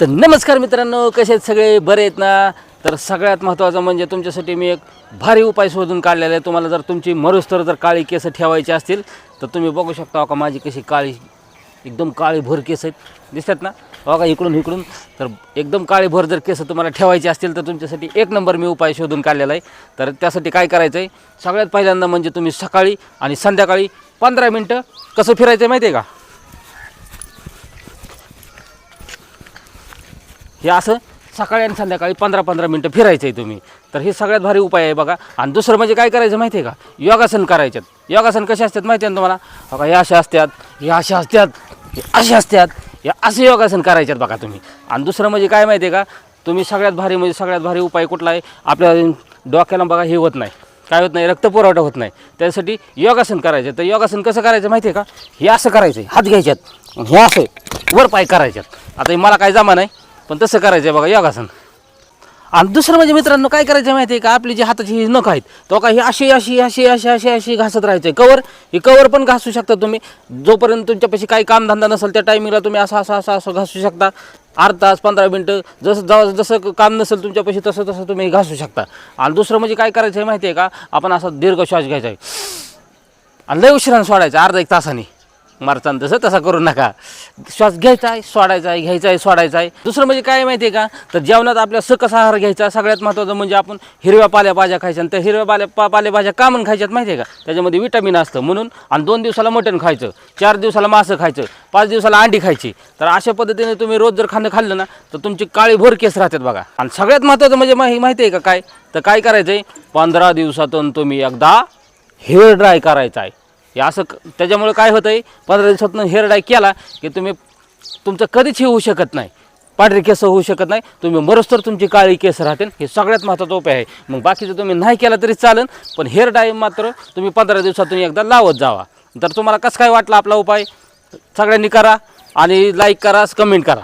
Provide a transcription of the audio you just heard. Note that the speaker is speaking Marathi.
तर नमस्कार मित्रांनो कसे आहेत सगळे? बरे आहेत ना? तर सगळ्यात महत्त्वाचं म्हणजे तुमच्यासाठी मी एक भारी उपाय शोधून काढलेला आहे. तुम्हाला जर तुमची मरुस्तर जर काळी केस ठेवायची असतील तर तुम्ही बघू शकता का माझी कशी काळी एकदम काळी भर केस आहेत. दिसतात ना? बघा इकडून इकडून. तर एकदम काळी भर जर केस तुम्हाला ठेवायची असतील तर तुमच्यासाठी एक नंबर मी उपाय शोधून काढलेला आहे. तर त्यासाठी काय करायचं आहे सगळ्यात पहिल्यांदा म्हणजे तुम्ही सकाळी आणि संध्याकाळी पंधरा मिनटं कसं फिरायचं आहे माहिती आहे का? हे असं सकाळी आणि संध्याकाळी पंधरा पंधरा मिनटं फिरायचं आहे तुम्ही. तर हे सगळ्यात भारी उपाय आहे बघा. आणि दुसरं म्हणजे काय करायचं माहिती आहे का? योगासन करायच्यात. योगासन कसे असतात माहिती आहे ना तुम्हाला? बघा हे असे असतात हे असे असतात हे असे असतात हे असे योगासन करायच्यात बघा तुम्ही. आणि दुसरं म्हणजे काय माहिती आहे का? तुम्ही सगळ्यात भारी म्हणजे सगळ्यात भारी उपाय कुठला आहे? आपल्या डोक्याला बघा हे होत नाही. काय होत नाही? रक्तपुरवठा होत नाही. त्यासाठी योगासन करायचं. तर योगासन कसं करायचं माहिती आहे का? हे असं करायचं हात घ्यायच्यात. हे असं वर पाय करायच्यात. आता हे मला काय जमा नाही पण तसं करायचं आहे बघा योगासन आणि दुसरं म्हणजे मित्रांनो काय करायचं माहिती आहे का? आपली जी हाताची ही नख आहेत तो का ही अशी अशी अशी अशी अशी अशी घासत राहायचं कवर ही कवर पण घासू शकता तुम्ही. जोपर्यंत तुमच्यापाशी काही कामधंदा नसेल त्या टायमिंगला तुम्ही असं असं असं असं घासू शकता. अर्धा तास पंधरा मिनटं जसं जवळ जसं काम नसेल तुमच्यापाशी तसं तसं तुम्ही घासू शकता. आणि दुसरं म्हणजे काय करायचं आहे माहिती आहे का? आपण असा दीर्घ श्वास घ्यायचा आहे आणि लय उशिरानं सोडायचा अर्धा एक तासाने. मारताना तसं तसा करू नका. श्वास घ्यायचा आहे सोडायचा आहे घ्यायचा आहे सोडायचा आहे दुसरं म्हणजे काय माहिती आहे का? तर जेवणात आपल्या सकस आहार घ्यायचा. सगळ्यात महत्त्वाचं म्हणजे आपण हिरव्या पालेभाज्या खायच्या. आणि त्या हिरव्या पाल्या पा पालेभाज्या का म्हणून खायच्यात माहिती आहे का? त्याच्यामध्ये विटामिन असतं. म्हणून आणि दोन दिवसाला मटण खायचं. चार दिवसाला मासं खायचं. पाच दिवसाला अंडी खायची. तर अशा पद्धतीने तुम्ही रोज जर खाणं खाल्लं ना तर तुमची काळी भोर केस राहतात बघा. आणि सगळ्यात महत्त्वाचं म्हणजे माहिती आहे का काय? तर काय करायचं आहे पंधरा दिवसातून तुम्ही एकदा हेअर ड्राय करायचा आहे हे असं क- त्याच्यामुळे काय होतं आहे पंधरा दिवसातून हेअर ड्राय केला की तुम्ही तुमचं कधीच हे होऊ शकत नाही. पांढरे केस होऊ शकत नाही. तुम्ही मरोस्तर तुमची काळी केस राहतील. हे सगळ्यात महत्त्वाचा उपाय आहे. मग बाकीचं तुम्ही नाही केला तरी चालेल पण हेअर डाय मात्र तुम्ही पंधरा दिवसातून एकदा लावत जावा. तर तुम्हाला कसं काय वाटलं आपला उपाय? सगळ्यांनी करा आणि लाईक करा कमेंट करा.